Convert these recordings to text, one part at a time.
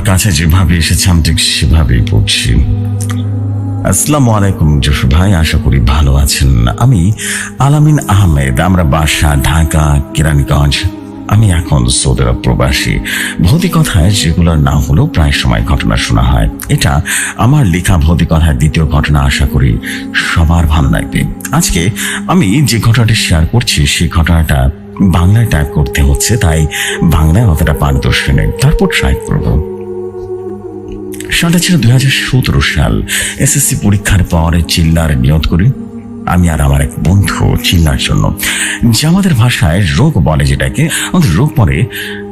কাছে যেভাবে এসেছে, আমি ঠিক সেভাবেই পড়ছি। আসসালামু আলাইকুম জসু ভাই, আশা করি ভালো আছেন। আমি আলামিন আহমেদ, আমরা বাসা ঢাকা, কেরানীগঞ্জ। আমি এখন সৌদি প্রবাসী। ভৌতিকথায় যেগুলোর না হলেও প্রায় সময় ঘটনা শোনা হয়। এটা আমার লেখা ভৌতিকথার দ্বিতীয় ঘটনা, আশা করি সবার ভালো লাগবে। আজকে আমি যে ঘটনাটি শেয়ার করছি, সেই ঘটনাটা বাংলায় টাইপ করতে হচ্ছে, তাই বাংলায় অতটা পারদর্শী নেই তারপর ট্রাই করব। সালটা ছিল দুই হাজার সতেরো সাল। এসএসসি পরীক্ষার পর চিল্লার নিয়ত করি। আমি আর আমার এক বন্ধু চিল্লার জন্য। যে আমাদের ভাষায় রোগ বলে যেটাকে, আমাদের রোগ পরে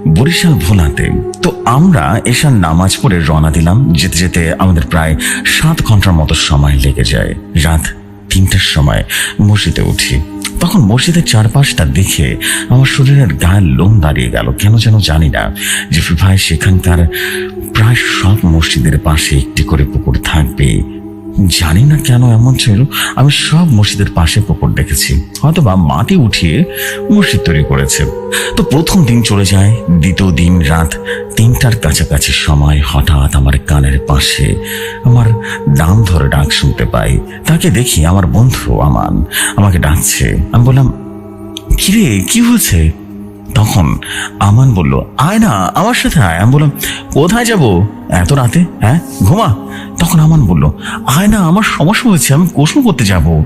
বরিশাল ভোলাতে। তো আমরা এসার নামাজ পড়ে রওনা দিলাম। যেতে যেতে আমাদের প্রায় সাত ঘণ্টার মতো সময় লেগে যায়। রাত তিনটার সময় মসজিদে উঠি। তখন মসজিদের চারপাশটা দেখে আমার শরীরের গায়ের লোম দাঁড়িয়ে গেল। কেন যেন জানি না যে ভাই সেখানকার প্রায় সব মসজিদের পাশে একটি করে পুকুর থাকবে। জানি না কেন এমন ছিল। আমি সব মসজিদের পাশে পুকুর দেখেছি। হয়তো বা মাটি উঠিয়ে মসজিদ তৈরি করেছে। তো প্রথম দিন চলে যায়, দ্বিতীয় দিন রাত তিনটার কাছাকাছি সময়। হঠাৎ আমার কানের পাশে আমার নাম ধরে ডাক শুনতে পাই। তাকে দেখি আমার বন্ধু আমান। আমাকে ডাকছে। আমি বললাম, কিরে, কি হয়েছে? তখন আমান বলল, আয় না, আমার সাথে আয়। আমি বললাম, কোথায় যাব? এত রাতে হ্যাঁ? ঘুমা? তখন আমান বলল, আয় না, আমার সমস্যা হয়েছে, আমি গোসল করতে যাব।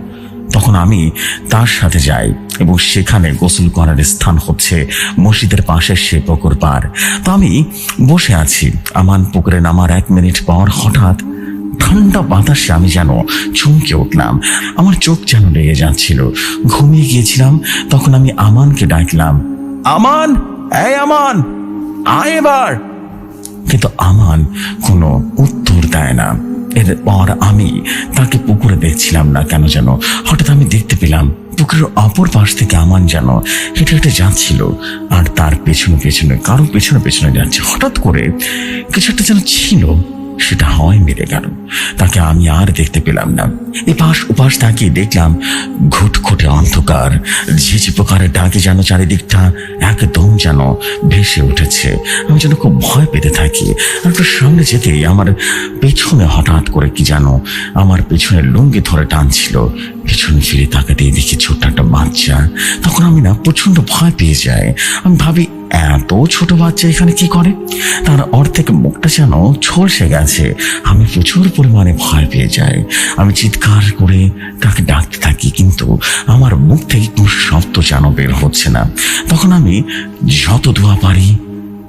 তখন আমি তার সাথে যাই এবং সেখানে গোসল করার স্থান হচ্ছে মসজিদের পাশে সে পুকুর পার। তো আমি বসে আছি। আমান পুকুরে নামার এক মিনিট পর হঠাৎ ঠান্ডা বাতাসে আমি যেন চমকে উঠলাম। আমার চোখ যেন লেগে যাচ্ছিল। ঘুমিয়ে গিয়েছিলাম, তখন আমি আমানকে ডাকলাম আমান আমান, আয় এবার। কিন্তু আমান কোনো উত্তর দেয় না। এরপর আমি তাকে পুকুরে দেখছিলাম না কেন যেন। হঠাৎ আমি দেখতে পেলাম পুকুরের অপর পাশ থেকে আমান যেন হেঁটে হেঁটে যাচ্ছিল। আর তার পেছনে পেছনে, কারও পেছনে পেছনে যাচ্ছে। হঠাৎ করে কিছু একটা যেন ছিল। সেটা হয় মেরে গেল। তাকে আমি আর দেখতে পেলাম না। এপাশ ওপাশ তাকিয়ে দেখলাম ঘুটঘুটে অন্ধকার। ঝিঝি পোকারের ডাকে যেন চারিদিকটা একদম যেন ভেসে উঠেছে। আমি যেন খুব ভয় পেতে থাকি। আর একটু সামনে যেতেই আমার পেছনে হঠাৎ করে কি যেন আমার পেছনে লুঙ্গি ধরে টানছিল। পেছনে ফিরে তাকাতেই দেখি ছোট্ট একটা বাচ্চা। তখন আমি না প্রচণ্ড ভয় পেয়ে যাই। আমি ভাবি এত ছোট বাচ্চা এখানে কি করে? তার অর্ধেক মুখটা যেন ঝলসে গেছে। আমি প্রচুর পরিমাণে ভয় পেয়ে যাই। আমি চিৎকার করে তাকে ডাকতে থাকি, কিন্তু আমার মুখ থেকে কোনো শব্দ যেন বের হচ্ছে না। তখন আমি যত ধোয়া পারি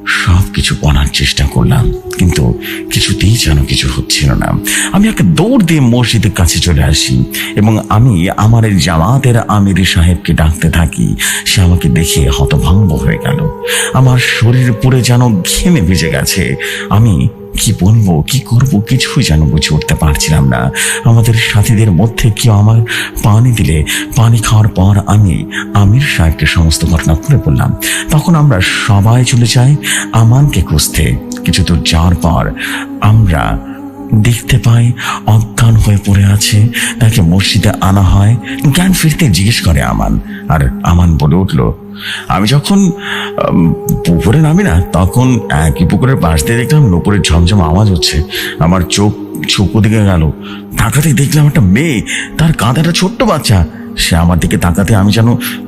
সব কিছু বলার চেষ্টা করলাম, কিন্তু কিছুতেই যেন কিছু হচ্ছিল না। আমি একটা দৌড় দিয়ে মসজিদের কাছে চলে আসি এবং আমি আমার এই জামাতের আমির সাহেবকে ডাকতে থাকি। সে আমাকে দেখে হতভম্ব হয়ে গেল। আমার শরীর পুরে যেন ঘেমে ভিজে গেছে। আমি কি বলব, কি করব, কিছুই যেন বুঝে উঠতে পারছিলাম না। আমাদের সাথীদের মধ্যে কেউ আমার পানি দিলে, পানি খাওয়ার পর আমি আমির সাহেবকে সমস্ত ঘটনা খুলে বললাম। তখন আমরা সবাই চলে যাই আমানকে খুঁজতে। কিছু দূর যাওয়ার পর আমরা দেখতে পাই অজ্ঞান হয়ে পড়ে আছে। তাকে মসজিদে আনা হয়। জ্ঞান ফিরতে জিজ্ঞেস করে আমান। আর আমান বলে উঠল, আমি যখন পুকুরে নামি না, তখন একই পুকুরের পাশ দিয়ে দেখলাম নুপুরের ঝমঝম আওয়াজ হচ্ছে। আমার চোখ চোখ দিকে গেল। তাকাতে দেখলাম একটা মেয়ে, তার কাঁধে একটা ছোট্ট বাচ্চা। সে আমার দিকে তাকাতে আমি যেন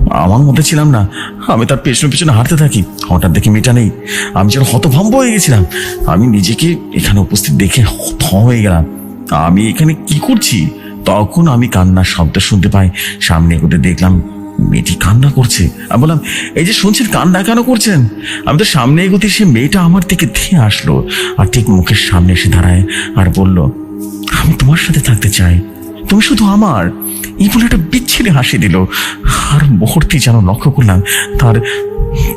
আমার মধ্যে ছিলাম না। আমি তার পেছনে পেছনে হাঁটতে থাকি। হঠাৎ দেখে মেয়েটা নেই। আমি যেন হতভম্ব হয়ে গেছিলাম। আমি নিজেকে এখানে উপস্থিত দেখে থ হয়ে গেলাম। আমি এখানে কি করছি? তখন আমি কান্নার শব্দ শুনতে পাই। সামনে এগোতে দেখলাম মেয়েটি কান্না করছে। আমি বললাম, এই যে শুনছেন, কান্না কেন করছেন? আমি তো সামনে এগোতে সে মেয়েটা আমার দিকে ধেয়ে আসলো। আর ঠিক মুখের সামনে এসে দাঁড়ায় আর বলল, আমি তোমার সাথে থাকতে চাই। তুমি শুধু আমার। এই বলে একটা বিচ্ছিরি হাসি দিল। আর মুহূর্তে যেন লক্ষ্য করলাম, তার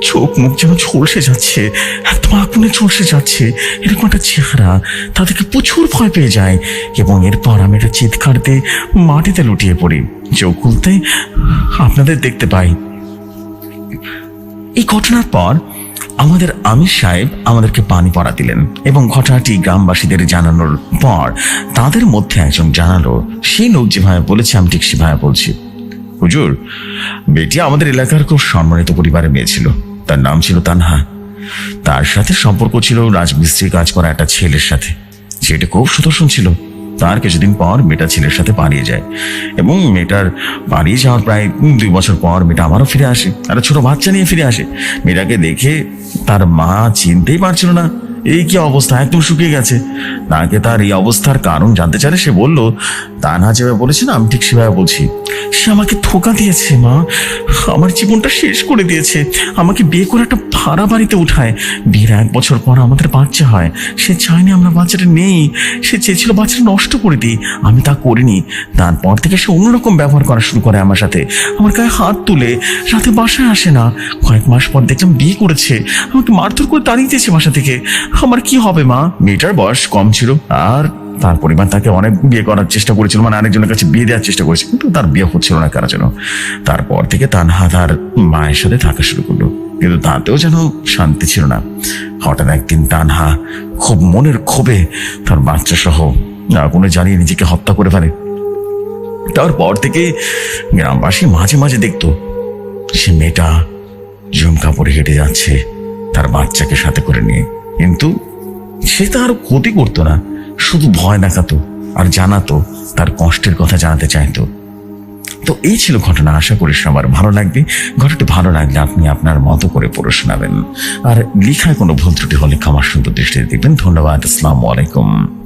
চোখ মুখ যেন ঝলসে যাচ্ছে। একদম আগুনে ঝলসে যাচ্ছে। এরকম একটা চেহারা তাদেরকে প্রচুর ভয় পেয়ে যায়। এবং এরপর আমি একটা চিৎকার দিয়ে মাটিতে লুটিয়ে পড়ি। চোখ খুলতে আপনাদের দেখতে পাই। এই ঘটনার পর আমাদের আমির সাহেব আমাদেরকে পানি পড়া দিলেন এবং ঘটনাটি গ্রামবাসীদের জানানোর পর তাদের মধ্যে একজন জানালো, সেই লোক যেভাবে বলেছে, আমি ঠিক সেভাবে বলছি। হুজুর, বেটি আমাদের এলাকার খুব সম্মানিত পরিবারের মেয়ে ছিল। তার নাম ছিল তানহা। তার সাথে সম্পর্ক ছিল রাজমিস্ত্রি কাজ করা একটা ছেলের সাথে। সেটা খুব সুদর্শন ছিল। তার কিছুদিন পর মেয়েটা ছেলের সাথে পালিয়ে যায়। এবং মেয়েটার পালিয়ে যাওয়ার প্রায় দুই বছর পর মেয়েটা আবারও ফিরে আসে। একটা ছোট বাচ্চা নিয়ে ফিরে আসে। মেয়েটাকে দেখে তার মা চিনতেই পারছিল না। এই কি অবস্থা? একদম শুকিয়ে গেছে। তাকে তার এই অবস্থার কারণ জানতে চাইলে সে বলল তা না যেভাবে বলেছে না, আমি ঠিক সেভাবে বলছি। সে আমাকে ধোকা দিয়েছে, মা। আমার জীবনটা শেষ করে দিয়েছে। আমাকে বিয়ে করে একটা ভাড়া বাড়িতে উঠায়। বিয়ের এক বছর পর আমাদের বাচ্চা হয়। সে চায়নি আমরা বাচ্চাটা নেই। সে চেয়েছিল বাচ্চাটা নষ্ট করে দিই। আমি তা করিনি। তারপর থেকে সে অন্যরকম ব্যবহার করা শুরু করে আমার সাথে। আমার গায়ে হাত তুলে। রাতে বাসায় আসে না। কয়েক মাস পর দেখলাম বিয়ে করেছে। আমাকে মারধর করে তাড়িয়ে দিয়েছে বাসা থেকে। আমার কি হবে, মা? মেয়েটার বয়স কম ছিল, আর তার পরিবার তাকে অনেক বিয়ে করার চেষ্টা করেছিল মানে আরেকজনের কাছে বিয়ে দেওয়ার চেষ্টা করেছে, কিন্তু তার বিয়ে হচ্ছিল না কারা যেন। তারপর থেকে তার মায়ের সাথে থাকা শুরু করল, কিন্তু তাতেও যেন শান্তি ছিল না। হঠাৎ একদিন তানহা খুব মনের ক্ষোভে তার বাচ্চা সহ আগুনে জ্বালিয়ে নিজেকে হত্যা করে ফেলে। তারপর থেকে গ্রামবাসী মাঝে মাঝে দেখতো, সে মেয়েটা জুম কাপড়ে হেঁটে যাচ্ছে তার বাচ্চাকে সাথে করে নিয়ে। কিন্তু সে তার ক্ষতি করতো না। শুধু ভয় দেখাতো আর জানাতো, তার কষ্টের কথা জানাতে চাইতো। তো এই ছিল ঘটনা, আশা করি সবার ভালো লাগবে। ঘটনাটি ভালো লাগলে আপনি আপনার মতো করে পড়ে শোনাবেন। আর লিখায় কোনো ভুল ত্রুটি হলে ক্ষমা সুন্দর দৃষ্টিতে দেখবেন। ধন্যবাদ, আসসালামু আলাইকুম।